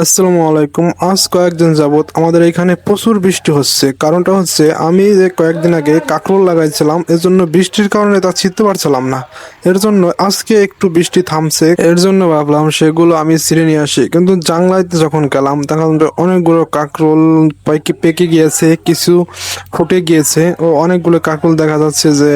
আসসালামু আলাইকুম। আজ কয়েকদিন যাবৎ আমাদের এখানে প্রচুর বৃষ্টি হচ্ছে। কারণটা হচ্ছে, আমি যে কয়েকদিন আগে কাঁকরোল লাগাইছিলাম এর জন্য বৃষ্টির কারণে তা ছিঁড়তে পারছিলাম না। এর জন্য আজকে একটু বৃষ্টি থামছে। এর জন্য ভাবলাম সেগুলো আমি ছিঁড়ে নিয়ে আসি। কিন্তু জাংলাইতে যখন গেলাম তখন অনেকগুলো কাঁকরোল পাইকি পেকে গিয়েছে, কিছু ফুটে গিয়েছে ও অনেকগুলো কাঁকরোল দেখা যাচ্ছে যে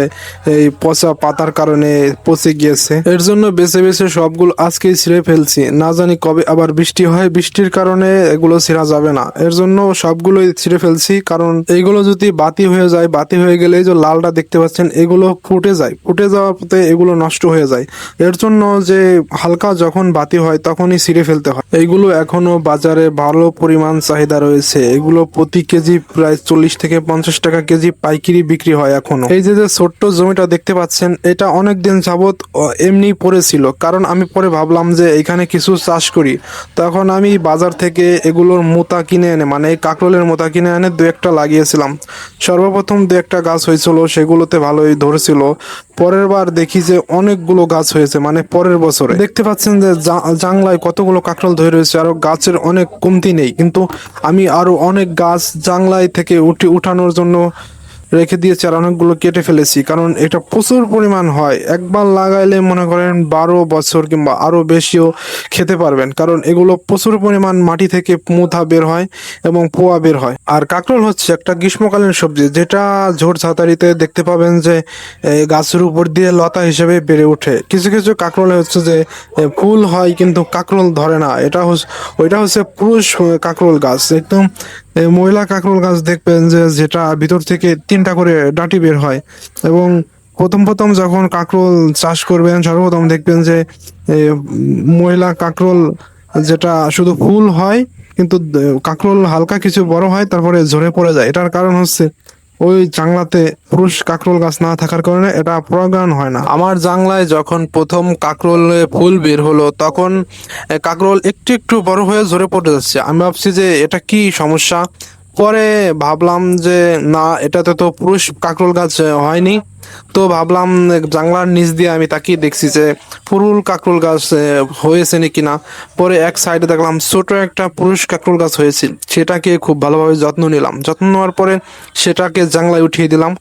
এই পচা পাতার কারণে পচে গিয়েছে। এর জন্য বেছে বেছে সবগুলো আজকেই ছিঁড়ে ফেলছি। না জানি কবে আবার বৃষ্টি হয় বৃষ্টির কারণে এগুলো ছিঁড়া যাবে না। এর জন্য সবগুলোই ছিঁড়ে ফেলছি, কারণ এইগুলো যদি বাতি হয়ে যায়, বাতি হয়ে গেলে যে লালটা দেখতে পাচ্ছেন, এগুলো ফুটে যায়। ফুটে যাওয়াতে এগুলো নষ্ট হয়ে যায়। এর জন্য যে হালকা যখন বাতি হয়, তখনই ছিঁড়ে ফেলতে হয়। এইগুলো এখনও বাজারে ভালো পরিমাণ চাহিদা রয়েছে। এগুলো প্রতি কেজি প্রায় চল্লিশ থেকে পঞ্চাশ টাকা কেজি পাইকারি বিক্রি হয় এখনও। এই যে যে ছোট্ট জমিটা দেখতে পাচ্ছেন, এটা অনেক দিন যাবত এমনি পড়েছিল কারণ আমি পরে ভাবলাম যে, এখানে কিছু চাষ করি। তখন আমি বাজার থেকে এগুলোর মোতা কিনে এনে মানে এই কাকরোলের মোতা কিনে এনে দু একটা লাগিয়েছিলাম। সর্বপ্রথম দু একটা গাছ হয়েছিল, সেগুলোতে ভালোই ধরেছিল। পরের বার দেখি যে অনেকগুলো গাছ হয়েছে মানে পরের বছরে। দেখতে পাচ্ছেন যে জাংলায় কতগুলো কাকরোল ধরে রয়েছে, আরও গাছের অনেক কমতি নেই। কিন্তু আমি আরও অনেক গাছ জাংলায় থেকে উঠে উঠানোর জন্য রেখে দিয়েছি আর অনেকগুলো কেটে ফেলেছি, কারণ এটা প্রচুর পরিমাণ হয়। একবার লাগাইলে মনে করেন বারো বছর কিংবা আরও বেশিও খেতে পারবেন, কারণ এগুলো প্রচুর পরিমাণ মাটি থেকে মুথা বের হয় এবং পোয়া বের হয়। আর কাঁকরোল হচ্ছে একটা গ্রীষ্মকালীন সবজি, যেটা ঝোড় ছাতারিতে দেখতে পাবেন যে গাছের উপর দিয়ে লতা হিসেবে বেড়ে ওঠে। কিছু কিছু কাঁকরোলে হচ্ছে যে ফুল হয় কিন্তু কাঁকরোল ধরে না। এটা ওইটা হচ্ছে পুরুষ কাঁকরোল গাছ। একদম মহিলা কাঁকরোল গাছ দেখবেন যে যেটা ভিতর থেকে তিনটা করে ডাঁটি বের হয় এবং প্রথম প্রথম যখন কাঁকরোল চাষ করবেন, সর্বপ্রথম দেখবেন যে মহিলা কাঁকরোল যেটা শুধু ফুল হয়, কিন্তু কাঁকরোল হালকা কিছু বড় হয়, তারপরে ঝরে পড়ে যায়। এটার কারণ হচ্ছে ওই জাংলাতে পুরুষ কাকরোল গাছ না থাকার কারণে এটা পরাগায়ন হয় না। আমার জাংলায় যখন প্রথম কাঁকরোলে ফুল বের হলো, তখন কাঁকরোল একটু একটু বড় হয়ে ঝরে পড়ে যাচ্ছে। আমি ভাবছি যে এটা কি সমস্যা? পরে ভাবলাম যে না, এটাতে তো পুরুষ কাকরোল গাছ হয়নি। তো ভাবলাম জাংলার নিচ দিয়ে আমি তাকিয়ে দেখছি যে ফুরুল কাঁকরোল গাছ হয়েছে নাকি না? পরে এক সাইডে দেখলাম ছোট একটা পুরুষ কাঁকরোল গাছ হয়েছিল সেটাকে খুব ভালোভাবে যত্ন নিলাম। যত্ন নেওয়ার পরে সেটাকে জাংলায় উঠিয়ে দিলাম।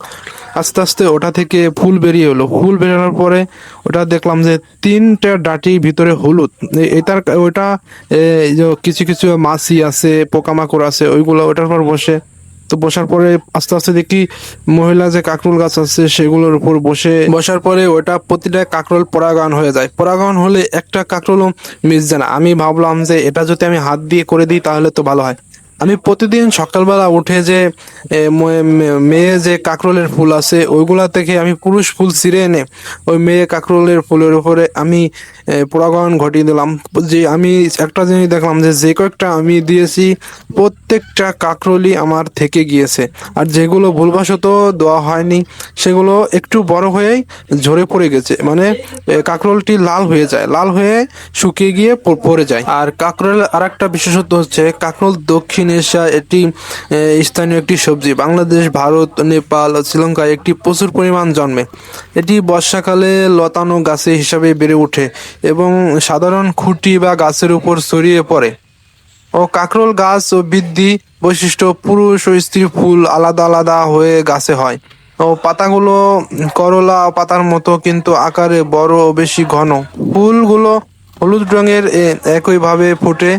আস্তে আস্তে ওটা থেকে ফুল বেরিয়ে এলো। ফুল বেরোনোর পরে ওটা দেখলাম যে তিনটা ডাটি ভিতরে হলুদ। এটার ওটা কিছু কিছু মাছি আছে, পোকামাকড় আছে, ওইগুলো ওটার পর বসে তো বসার পরে আস্তে আস্তে দেখি মহিলা যে কাকরোল গাছ আছে সেগুলোর উপর বসে বসার পরে ওটা প্রতিটা কাকরোল পরাগায়ন হয়ে যায়। পরাগায়ন হলে একটা কাকরোলও মিস যায় না। আমি ভাবলাম যে এটা যদি আমি হাত দিয়ে করে দিই তাহলে তো ভালো হয়। আমি প্রতিদিন সকালবেলা উঠে যে মেয়ে যে কাকরোলের ফুল আছে, ওইগুলা থেকে আমি পুরুষ ফুল ছিঁড়ে এনে ওই মেয়ে কাকরোলের ফুলের উপরে আমি পরাগায়ন ঘটিয়ে দিলাম। যে আমি একটা জিনিস দেখলাম যে যে কয়েকটা আমি দিয়েছি, প্রত্যেকটা কাকরোলই আমার থেকে গিয়েছে। আর যেগুলো ভুলবশত দেওয়া হয়নি, সেগুলো একটু বড় হয়েই ঝরে পড়ে গেছে। মানে কাকরোলটি লাল হয়ে যায়, লাল হয়ে শুকিয়ে গিয়ে পড়ে যায়। আর কাকরোল আর একটা বিশেষত্ব হচ্ছে, কাকরোল দক্ষিণ এশিয়া এটি স্থানীয় একটি সবজি। বাংলাদেশ, ভারত, নেপাল শ্রীলঙ্কায় একটি প্রচুর পরিমাণ জন্মে। এটি বর্ষাকালে লতানো গাছে হিসাবে বেড়ে ওঠে এবং সাধারণ খুঁটি বা গাছের উপর ছড়িয়ে পড়ে। ও কাকরোল গাছ ও বৃদ্ধি বৈশিষ্ট্য পুরুষ ও স্ত্রী ফুল আলাদা আলাদা হয়ে গাছে হয়। ও পাতাগুলো করলা পাতার মতো, কিন্তু আকারে বড় ও বেশি ঘন। ফুলগুলো হলুদ রঙের একইভাবে ফোটে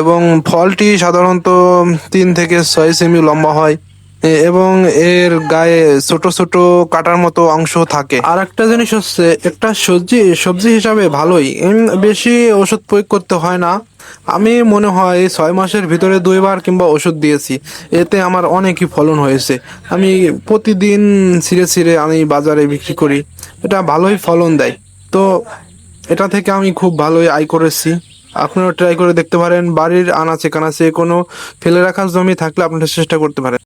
এবং ফলটি সাধারণত তিন থেকে ছয় সেমি লম্বা হয় এবং এর গায়ে ছোট ছোট কাটার মতো অংশ থাকে। আর একটা জিনিস হচ্ছে, একটা সবজি সবজি হিসাবে ভালোই বেশি ওষুধ প্রয়োগ করতে হয় না। আমি মনে হয় ছয় মাসের ভিতরে দুইবার কিংবা ওষুধ দিয়েছি, এতে আমার অনেকই ফলন হয়েছে। আমি প্রতিদিন ছিঁড়ে ছিঁড়ে আমি বাজারে বিক্রি করি, এটা ভালোই ফলন দেয়। তো এটা থেকে আমি খুব ভালোই আয় করেছি। আপনারা ট্রাই করে দেখতে পারেন। বাড়ির আনাচে কানাচে কোনো ফেলে রাখার জমি থাকলে আপনারা চেষ্টা করতে পারেন।